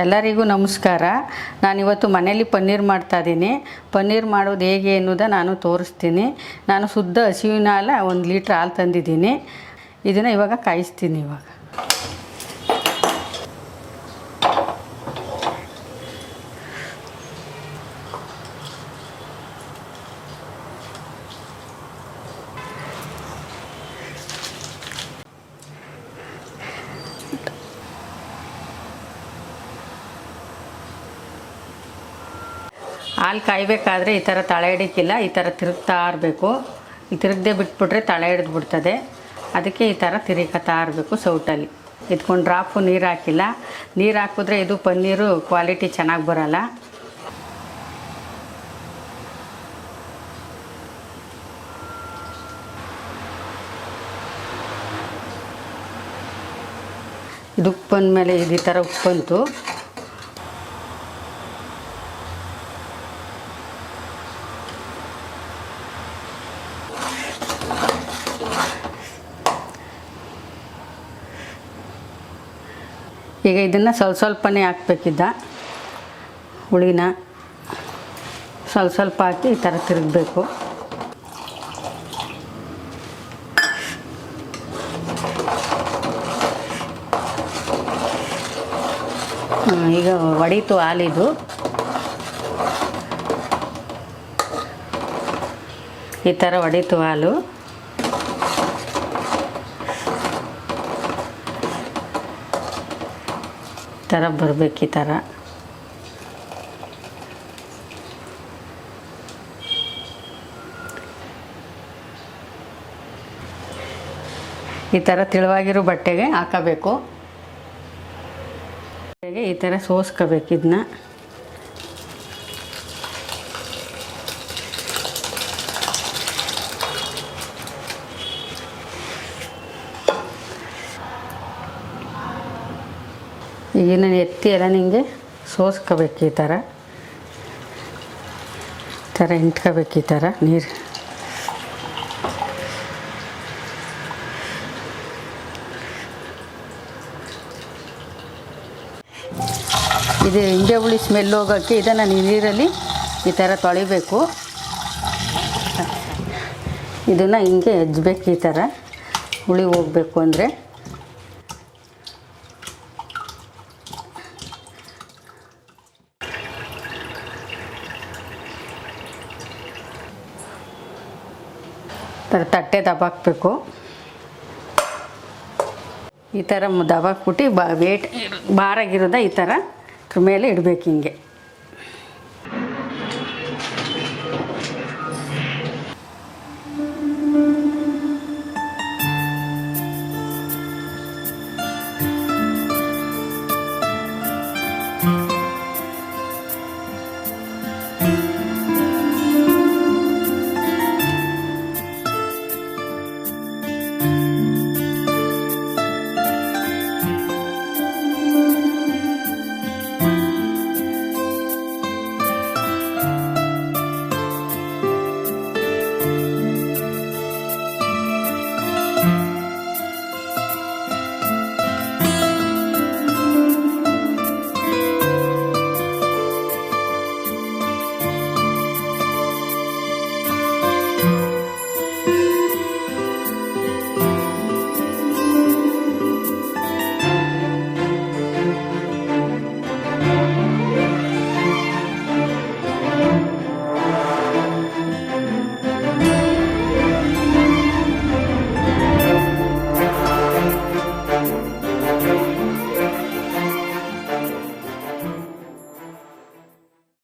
ಎಲ್ಲರಿಗೂ ನಮಸ್ಕಾರ. ನಾನಿವತ್ತು ಮನೇಲಿ ಪನ್ನೀರ್ ಮಾಡ್ತಾ ಇದ್ದೀನಿ. ಪನ್ನೀರ್ ಮಾಡೋದು ಹೇಗೆ ಅನ್ನೋದ ನಾನು ತೋರಿಸ್ತೀನಿ. ನಾನು ಶುದ್ಧ ಹಸಿವಿನ ಹಾಲು ಒಂದು ಲೀಟ್ರ್ ಹಾಲು ತಂದಿದ್ದೀನಿ. ಇದನ್ನು ಇವಾಗ ಕಾಯಿಸ್ತೀನಿ ಇವಾಗ. ಹಾಲು ಕಾಯಬೇಕಾದ್ರೆ ಈ ಥರ ತಳೆ ಹಿಡಿಕಿಲ್ಲ, ಈ ಥರ ತಿರುಗ್ತಾ ಇರಬೇಕು ಈ ತಿರುಗದೆ ಬಿಟ್ಬಿಟ್ರೆ ತಳೆ ಹಿಡಿದು ಬಿಡ್ತದೆ. ಅದಕ್ಕೆ ಈ ಥರ ತಿರುಗತಾ ಇರಬೇಕು ಸೌಟಲ್ಲಿ. ಇದ್ಕೊಂಡು ಡ್ರಾಪು ನೀರು ಹಾಕಿಲ್ಲ. ನೀರು ಹಾಕಿದ್ರೆ ಇದು ಪನ್ನೀರು ಕ್ವಾಲಿಟಿ ಚೆನ್ನಾಗಿ ಬರೋಲ್ಲ. ಇದು ಉಪ್ಪು ಮೇಲೆ ಇದು ಈ ಥರ ಉಪ್ಪು ಈಗ ಇದನ್ನು ಸ್ವಲ್ಪ ಸ್ವಲ್ಪನೇ ಹಾಕ್ಬೇಕಿದ್ದ ಹುಳಿನ. ಸ್ವಲ್ಪ ಸ್ವಲ್ಪ ಹಾಕಿ ಈ ಥರ ತಿರುಗಬೇಕು. ಈಗ ಒಡೀತು ಹಾಲಿದು. ಈ ಥರ ಒಡೀತು ಹಾಲು. ಥರ ಬರಬೇಕು ಈ ಥರ ಈ ಥರ ತಿಳುವಾಗಿರೋ ಬಟ್ಟೆಗೆ ಹಾಕಬೇಕು. ಈ ಥರ ಸೋಸ್ಕೋಬೇಕು ಇದನ್ನ ಈಗ ನಾನು ಎತ್ತಿ ಎಲ್ಲ ನಿಮಗೆ ಸೋಸ್ಕೋಬೇಕು ಈ ಥರ. ಈ ಥರ ಇಂಟ್ಕೋಬೇಕು ಈ ಥರ ನೀರು. ಇದು ಹಿಂಗೆ ಹುಳಿ ಸ್ಮೆಲ್ ಹೋಗೋಕ್ಕೆ ಇದನ್ನು ನೀರಲ್ಲಿ ಈ ಥರ ತೊಳಿಬೇಕು. ಇದನ್ನು ಹಿಂಗೆ ಹೆಜ್ಜಬೇಕು ಈ ಥರ. ಹುಳಿ ಹೋಗಬೇಕು ಅಂದರೆ. ಥರ ತಟ್ಟೆ ದಬಾಕ್ಬೇಕು. ಈ ಥರ ದಬಾಕ್ಬಿಟ್ಟು ಬಾ ವೇಟ್ ಬಾರಾಗಿರೋದ ಈ ಥರ ಮೇಲೆ ಇಡಬೇಕು ಹಿಂಗೆ.